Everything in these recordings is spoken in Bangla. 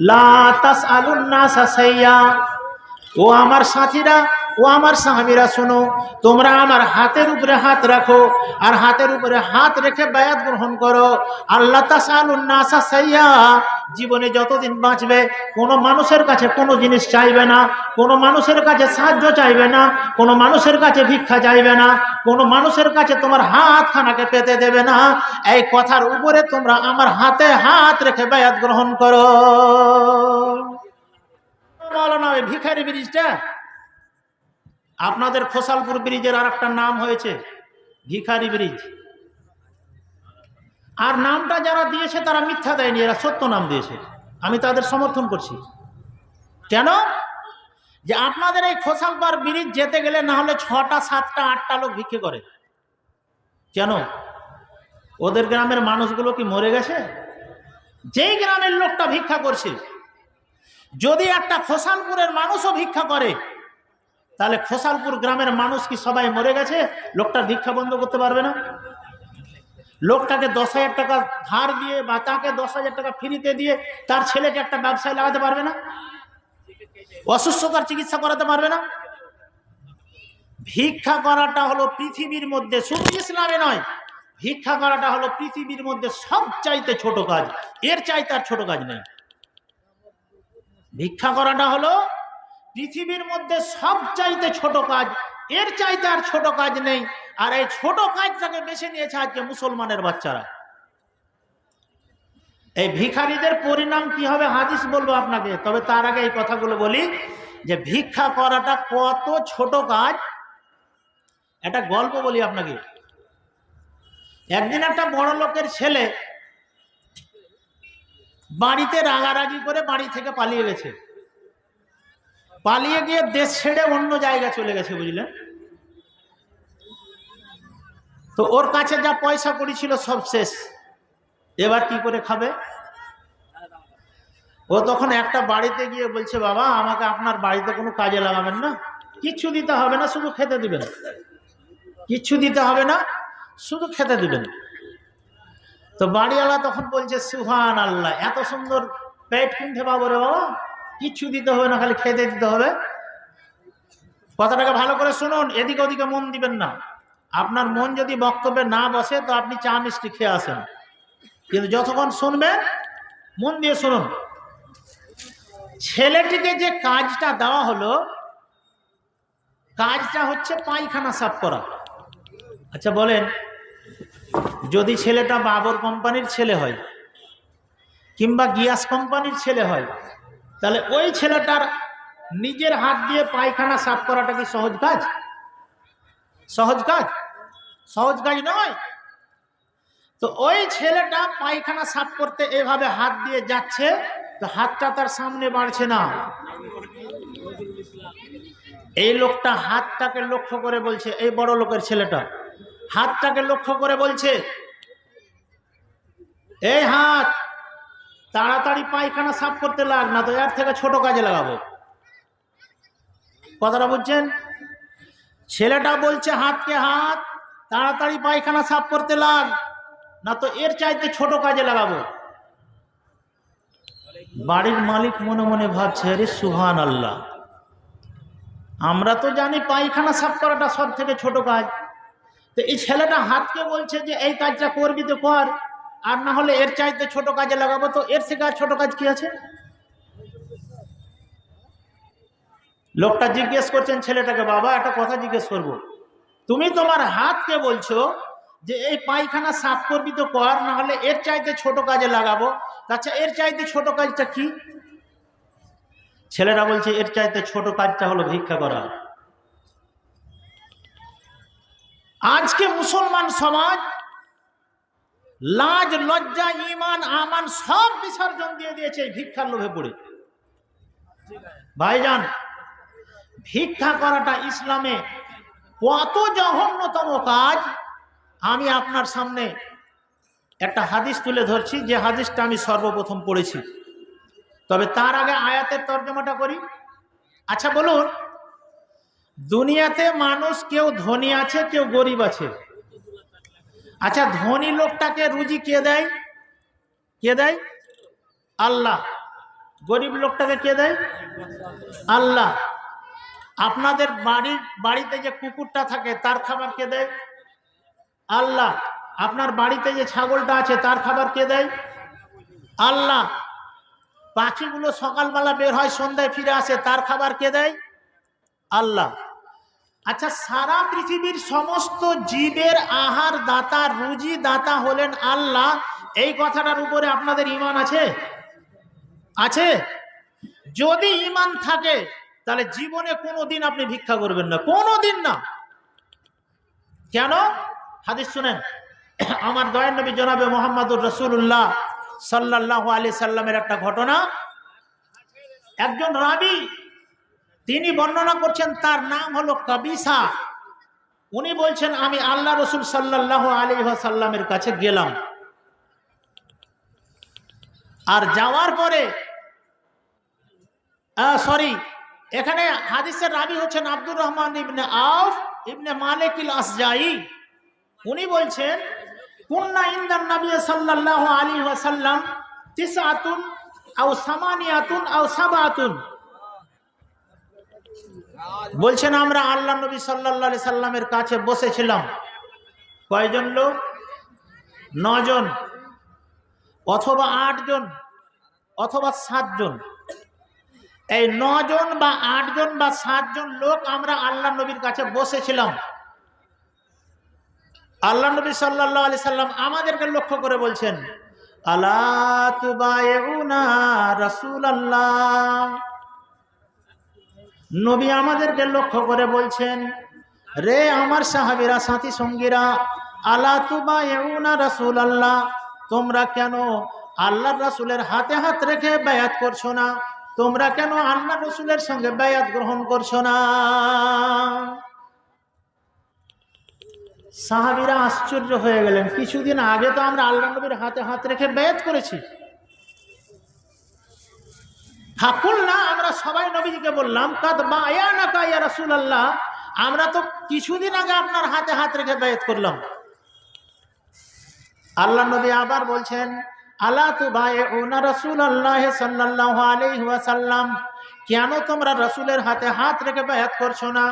লা তাসআলুন-নাসা সাইয়্যা। ও আমার সাথীরা ও আমার সাহাবীরা শোনো, তোমরা আমার হাতের উপরে হাত রাখো আর হাতের উপরে হাত রেখে বায়াত গ্রহণ করো। আল্লাহ সাইয়্যা। জীবনে যতদিন বাঁচবে, কোনো মানুষের কাছে কোনো জিনিস চাইবে না, কোনো মানুষের কাছে সাহায্য চাইবে না, কোনো মানুষের কাছে ভিক্ষা চাইবে না, কোনো মানুষের কাছে তোমার হাত খানাকে পেতে দেবে না। এই কথার উপরে তোমরা আমার হাতে হাত রেখে বায়াত গ্রহণ করো। মৌলানা ওই ভিখারি ব্রিজটা? আপনাদের খোসালপুর ব্রিজের আর একটা নাম হয়েছে ভিখারি ব্রিজ। আর নামটা যারা দিয়েছে তারা মিথ্যা দেয়নি, এরা সত্য নাম দিয়েছে। আমি তাদের সমর্থন করছি। কেন? যে আপনাদের এই খোসালপার ব্রিজ যেতে গেলে না হলে ছটা, সাতটা, আটটা লোক ভিক্ষে করে। কেন? ওদের গ্রামের মানুষগুলো কি মরে গেছে? যেই গ্রামের লোকটা ভিক্ষা করছে, যদি একটা খোসালপুরের মানুষও ভিক্ষা করে তাহলে খোসালপুর গ্রামের মানুষ কি সবাই মরে গেছে? লোকটা ভিক্ষা বন্ধ করতে পারবে না? লোকটাকে দশ হাজার টাকা ধার দিয়ে বা তাকে দশ হাজার টাকা ফ্রিতে দিয়ে তার ছেলেকে একটা ব্যবসায় লাগাতে পারবে না? অসুস্থতার চিকিৎসা করাতে পারবে না? ভিক্ষা করাটা হলো পৃথিবীর মধ্যে, শুধু ইসলামে নয়, ভিক্ষা করাটা হলো পৃথিবীর মধ্যে সব চাইতে ছোট কাজ। এর চাইতে আর ছোট কাজ নেই। ভিক্ষা করাটা হলো পৃথিবীর মধ্যে সব চাইতে ছোট কাজ, এর চাইতে আর ছোট কাজ নেই। আর এই ছোট কাজটাকে বেছে নিয়েছে আজকে মুসলমানের বাচ্চারা। এই ভিখারিদের পরিণাম কি হবে হাদিস বলব আপনাকে, তবে তার আগে এই কথাগুলো বলি যে ভিক্ষা করাটা কত ছোট কাজ। একটা গল্প বলি আপনাকে। একদিন একটা বড় লোকের ছেলে বাড়িতে রাগারাগি করে বাড়ি থেকে পালিয়ে গেছে। পালিয়ে গিয়ে দেশ ছেড়ে অন্য জায়গা চলে গেছে বুঝলেন তো ওর কাছে যা পয়সা করি ছিল সব শেষ। এবার কি করে খাবে? ও তখন একটা বাড়িতে গিয়ে বলছে, বাবা, আমাকে আপনার বাড়িতে কোনো কাজে লাগাবেন না। কিচ্ছু দিতে হবে না, শুধু খেতে দিবেন। কিচ্ছু দিতে হবে না, শুধু খেতে দিবেন। তো বাড়িওয়ালা তখন বলছে, সুহান আল্লাহ, এত সুন্দর পেট কিনতে পাবো রে বাবা। কিচ্ছু দিতে হবে না, খালি খেতে দিতে হবে। কথাটাকে ভালো করে শুনুন, এদিকে ওদিকে মন দিবেন না। আপনার মন যদি বক্তব্যে না বসে, তো আপনি চা মিষ্টি খেয়ে আসেন। কিন্তু যতক্ষণ শুনবেন, মন দিয়ে শুনুন। ছেলেটিকে যে কাজটা দেওয়া হলো, কাজটা হচ্ছে পায়খানা সাফ করা। আচ্ছা বলেন, যদি ছেলেটা বাবর কোম্পানির ছেলে হয়, কিংবা গিয়াস কোম্পানির ছেলে হয় তাহলে ওই ছেলেটার নিজের হাত দিয়ে পায়খানা সাফ করাটা কি সহজ কাজ? সহজ কাজ? সহজ কাজ নয়। তো ওই ছেলেটা পায়খানা সাফ করতে এভাবে হাত দিয়ে যাচ্ছে, তো হাতটা তার সামনে বাড়ছে না। এই লোকটা হাতটাকে লক্ষ্য করে বলছে, এই বড় লোকের ছেলেটা। হাতটাকে লক্ষ্য করে বলছে, এই হাত তাড়াতাড়ি পায়খানা সাফ করতে লাগ, না তো এর থেকে ছোট কাজে লাগাবো। কথাটা বুঝছেন? ছেলেটা বলছে, হাতকে হাত, তাড়াতাড়ি পায়খানা সাফ করতে লাগ, না তো এর চাইতে ছোট কাজে লাগাবো। বাড়ির মালিক মনে মনে ভাবছে, আরে সুহান আল্লাহ আমরা তো জানি পায়খানা সাফ করাটা সব থেকে ছোট কাজ। তো এই ছেলেটা হাতকে বলছে যে, এই কাজটা করবি তো কর। আর না হলে এর চাইতে ছোট কাজে লাগাবো তো এর থেকে আর ছোট কাজ কি আছে? লোকটা জিজ্ঞেস করছেন, ছেলেটাকে বাবা, একটা কথা জিজ্ঞেস করব। তুমি তোমার হাতকে বলছো যে এই পায়খানা সাফ করবি তো কর, না হলে এর চাইতে ছোট কাজে লাগাবো। আচ্ছা এর চাইতে ছোট কাজটা কি? ছেলেরা বলছে, এর চাইতে ছোট কাজটা হলো ভিক্ষা করা। আজকে মুসলমান সমাজ লাজ, লজ্জা ইমান আমান সব বিসর্জন দিয়ে দিয়েছে এই ভিক্ষার লোভে পড়ে। ভাইজান, ভিক্ষা করাটা ইসলামে কত জঘন্যতম কাজ। আমি আপনার সামনে একটা হাদিস তুলে ধরছি, যে হাদিসটা আমি সর্বপ্রথম পড়েছি। তবে তার আগে আয়াতের তর্জমাটা করি। আচ্ছা বলুন, দুনিয়াতে মানুষ কেউ ধনী আছে, কেউ গরিব আছে? আচ্ছা ধনী লোকটাকে রুজি কে দেয়? কে দেয়? আল্লাহ। গরিব লোকটাকে কে দেয়? আল্লাহ। আপনাদের বাড়ির বাড়িতে যে কুকুরটা থাকে, তার খাবার কে দেয়? আল্লাহ। আপনার বাড়িতে যে ছাগলটা আছে, তার খাবার কে দেয়? আল্লাহ। পাখিগুলো সকালবেলা বের হয়, সন্ধ্যায় ফিরে আসে, তার খাবার কে দেয়? আল্লাহ। আচ্ছা সারা পৃথিবীর সমস্ত জীবের আহার দাতা, রুজি দাতা হলেন আল্লাহ। এই কথাটার উপরে আপনাদের ইমান আছে? আছে? যদি ইমান থাকে, তাহলে জীবনে কোনো দিন আপনি ভিক্ষা করবেন না। কোনো দিন না। কেন? হাদিস শুনেন, আমার দয়ান নবী জনাবে মোহাম্মদুর রসুল্লাহ সাল্লাহ আলি সাল্লামের একটা ঘটনা। একজন রাবি তিনি বর্ণনা করছেন তার নাম হলো কবিসা। উনি বলছেন, আমি আল্লাহ রসুল সাল্লাহ আলী সাল্লামের কাছে গেলাম। আর যাওয়ার পরে সরি, এখানে হাদিসের রাবি হচ্ছেন আব্দুর রহমান ইবনে আউফ ইবনে মালিকিল আসজাই উনি বলছেন, কুন্না ইন্দান নবী সাল্লাল্লাহু আলাইহি ওয়াসাল্লাম তিসআতুন আও সামানিয়াতুন আও সাবাতুন। বলছেন, আমরা আল্লাহ নবী আলাইহি সাল্লামের কাছে বসেছিলাম। কয়জন লোক? নজন। অথবা আটজন? অথবা সাতজন? এই নজন বা আটজন বা সাতজন লোক আমরা আল্লাহ নবীর কাছে বসেছিলাম। আল্লাহ নবী সাল্লাহ আলি সাল্লাম আমাদেরকে লক্ষ্য করে বলছেন আল্লাহ নবী আমাদেরকে লক্ষ্য করে বলছেন, রে আমার সাহাবিরা, সাথী সঙ্গীরা, আলা তুবা এউনা রসুল আল্লাহ তোমরা কেন আল্লাহ রসুলের হাতে হাত রেখে ব্যয়াত করছ না? তোমরা কেন আল্লাহ রসুলের সঙ্গে ব্যয়াত গ্রহণ করছ না? সাহাবিরা আশ্চর্য হয়ে গেলেন। কিছুদিন আগে তো আমরা আল্লাহ নবীর হাতে হাত রেখে ব্যয়াত করেছি। ঠাকুর না আমরা সবাই নবীজিকে বললাম, কাদ বায়া না কাইয়া রসুল আল্লাহ আমরা তো কিছুদিন আগে আপনার হাতে হাত রেখে ব্যয়াত করলাম। আল্লাহ নবী আবার বলছেন আল্লাহ তু ভাই ওনা রসুল আল্লাহ সাল্লাহ আলহাসাল্লাম কেন তোমরা রসুলের হাতে হাত রেখে ব্যয়াত করছ না?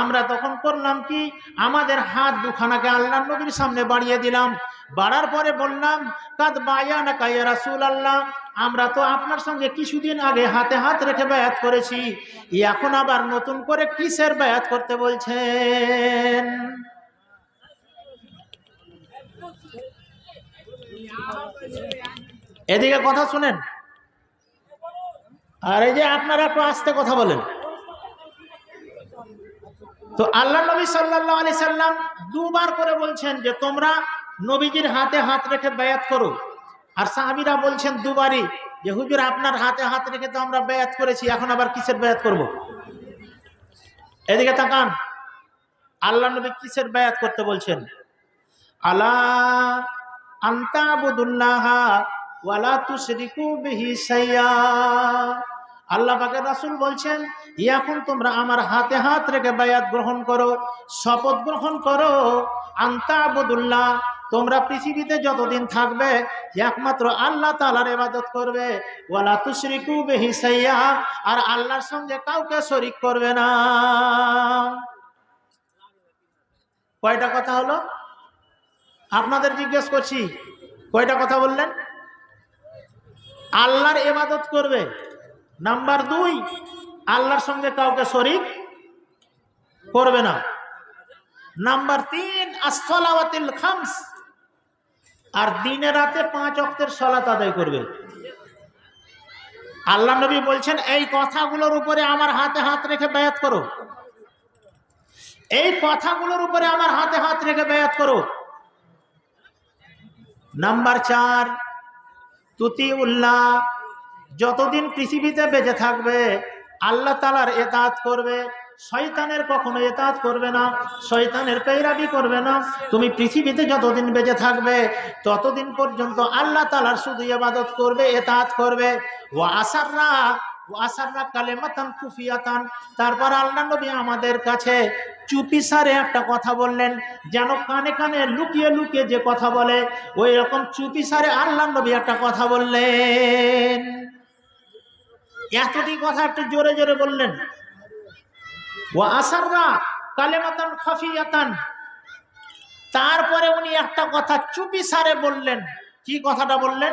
আমরা তখন করলাম কি, আমাদের হাত দুখানাকে আল্লাহ নবীর সামনে বাড়িয়ে দিলাম। বাড়ার পরে বললাম, কাদ বায়া না কাইয়া রাসুল আল্লাহ আমরা তো আপনার সঙ্গে কিছুদিন আগে হাতে হাত রেখে ব্যয়াত করেছি, এখন আবার নতুন করে কিসের ব্যয়াত করতে বলছেন? এদিকে কথা শুনেন। আর এই যে আপনারা একটু আস্তে কথা বলেন। তো আল্লাহ নবী সাল্লাহ আলি সাল্লাম দুবার করে বলছেন যে তোমরা নবীজির হাতে হাত রেখে ব্যয়াত করো। আর সাহাবিরা বলছেন, দুবারই। যে, হুজুর, আপনার হাতে হাত রেখে তো আমরা ব্যয়াত করেছি, এখন আবার কিসের ব্যয়াত করব। এদিকে তাকান। আল্লাহ নবী কিসের ব্যয়াত করতে বলছেন? আল্লাহ পাকের রাসুল বলছেন এখন তোমরা আমার হাতে হাত রেখে বায়াত গ্রহণ করো, শপথ গ্রহণ করো। আন্তা আবুদুল্লাহ তোমরা পৃথিবীতে যতদিন থাকবে, একমাত্র আল্লাহ তালার ইবাদত করবে। ওয়ালা তুশরিকু বেহি সাইয়া আর আল্লাহর সঙ্গে কাউকে শরিক করবে না। কয়টা কথা হলো? আপনাদের জিজ্ঞেস করছি, কয়টা কথা বললেন? আল্লাহর এবাদত করবে। নাম্বার দুই, আল্লাহর সঙ্গে কাউকে শরিক করবে না। নাম্বার তিন আসলাওয়াতিল খামস। আর দিনে রাতে পাঁচ অক্তের সলাত আদায় করবে। আল্লাহ নবী বলছেন, এই কথাগুলোর উপরে আমার হাতে হাত রেখে ব্যয়াত করো। এই কথাগুলোর উপরে আমার হাতে হাত রেখে ব্যয়াত করো। নাম্বার চার তুতি উল্লাহ যতদিন পৃথিবীতে বেঁচে থাকবে, আল্লাহ তালার এতাত করবে। শয়তানের কখনো এতাত করবে না, শয়তানের পেইরাবি করবে না। তুমি পৃথিবীতে যতদিন বেঁচে থাকবে, ততদিন পর্যন্ত আল্লাহ তালার শুধু ইবাদত করবে, এতাত করবে। ও আসাররা তারপর আল্লাহ নবী আমাদের কাছে চুপি সারে একটা কথা বললেন, যেন কানে কানে লুকিয়ে লুকিয়ে যে কথা বলে, ওই রকম চুপি সারে আল্লাহ নবী একটা কথা বললেন। এতটি কথা একটু জোরে জোরে বললেন খাফিয়াতান। তারপরে উনি একটা কথা চুপি সারে বললেন। কি কথাটা বললেন?